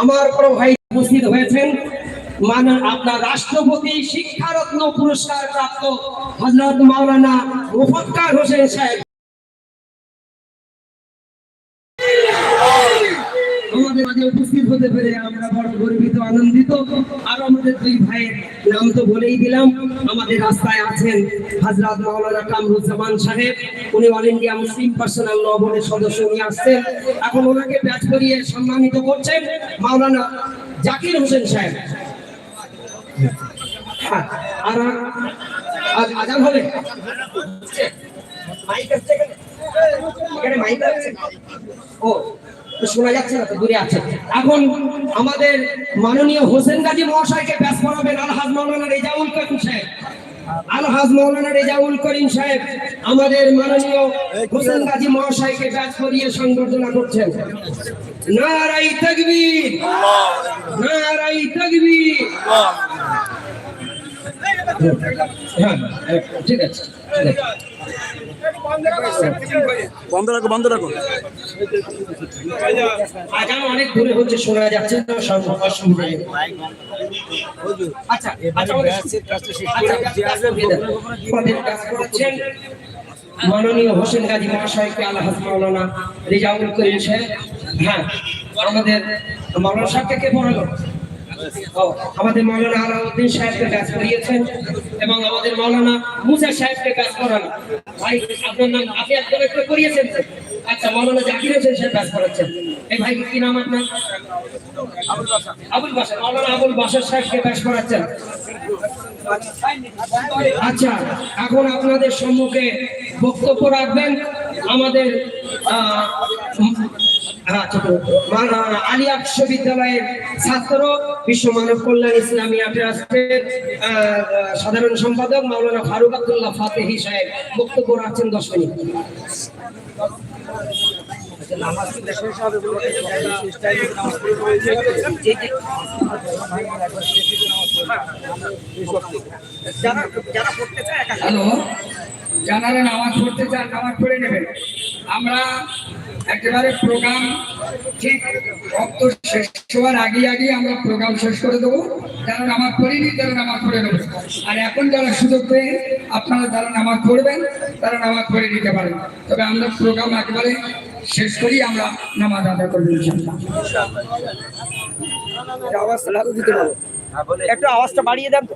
আমার ভাই উপস্থিত হয়েছেন। মানে আপনার রাষ্ট্রপতি শিক্ষারত্ন পুরস্কার প্রাপ্ত হজরত মাওলানা মুফাক্কার হোসেন সাহেব। আমাদের মাঝে উপস্থিত হতে পেরে আমরা বড় গর্বিত আনন্দিত। আর আমাদের দুই ভাইয়ের নাম তো বলেই দিলাম আমাদের রাস্তায় আছেন হাজরাত মাওলানা কামরুজ্জামান সাহেব। উনি All India Muslim personal law বোর্ডের সদস্য নিয়ে আসছেন। এখন ওনাকে ব্যাচ করিয়ে সম্মানিত করছেন মাওলানা জাকির হোসেন সাহেব। হ্যাঁ, আর আজ আজান হবে মাইক আছে এখানে? মাইক আছে? ও শোনা যাচ্ছে না তো দূরে আছে। এখন আমাদের মাননীয় হোসেন গাজী মহাশয়কে ব্যাস করাবেন আলহাজ মাওলানা রেজাউল করিম সাহেব। আলহাজ মাওলানা রেজাউল করিম সাহেব আমাদের মাননীয় হোসেন গাজী মহাশয়কে ব্যাস করিয়ে সংবর্ধনা করছেন। নারাই তকবীর নারাই তকবীর। হ্যাঁ হ্যাঁ, ঠিক আছে। বন্ধ রাখো বন্ধ রাখো অনেক দূরে হচ্ছে শোনা যাচ্ছে আচ্ছা আচ্ছা আচ্ছা, মাননীয় হোসেন গাজী মহাশয়কে আল্লাহ মাওলানা রেজাউল করিম সাহেব হ্যাঁ আমাদের মাওলানা সাহেবকে ও, আমাদের মাওলানা আলাউদ্দিন সাহেবকে কাজ করিয়েছেন এবং আমাদের মাওলানা মুসা সাহেবকে কাজ করানো। ভাই, আপনার নাম আপনি একদম একটু করিয়েছেন? আচ্ছা মাওলানা জাকির হোসেন সাহেব কাজ করাচ্ছেন। এই ভাই, কি নাম আপনার? আবুল বাসার মাওলানা আবুল বাসার সাহেবকে কাজ করাচ্ছেন। আচ্ছা এখন আপনাদের সম্মুখে বক্তব্য রাখবেন আমাদের আলিয়া বিশ্ববিদ্যালয়ের ছাত্র কল্যাণ ইসলামী ট্রাস্টের আহ, আহ, সাধারণ সম্পাদক মাওলানা ফারুক আব্দুল্লাহ ফাতেহি সাহেব বক্তব্য রাখছেন দশ মিনিট। পড়তে পড়ে আমরা একেবারে প্রোগ্রাম ঠিক রক্ত শেষ হওয়ার আগে আগে আমরা প্রোগ্রাম শেষ করে দেবো। যারা নামাজ পড়িনি তারা নামাজ পড়ে নেবে। আর এখন যারা সুযোগ পেয়ে আপনারা যারা নামাজ পড়বেন তারা নামাজ পড়ে নিতে পারেন। তবে আমরা প্রোগ্রাম একেবারে শেষ করি আমরা নামাজ আদায় করব ইনশাআল্লাহ। একটু আওয়াজটা বাড়িয়ে দেন তো।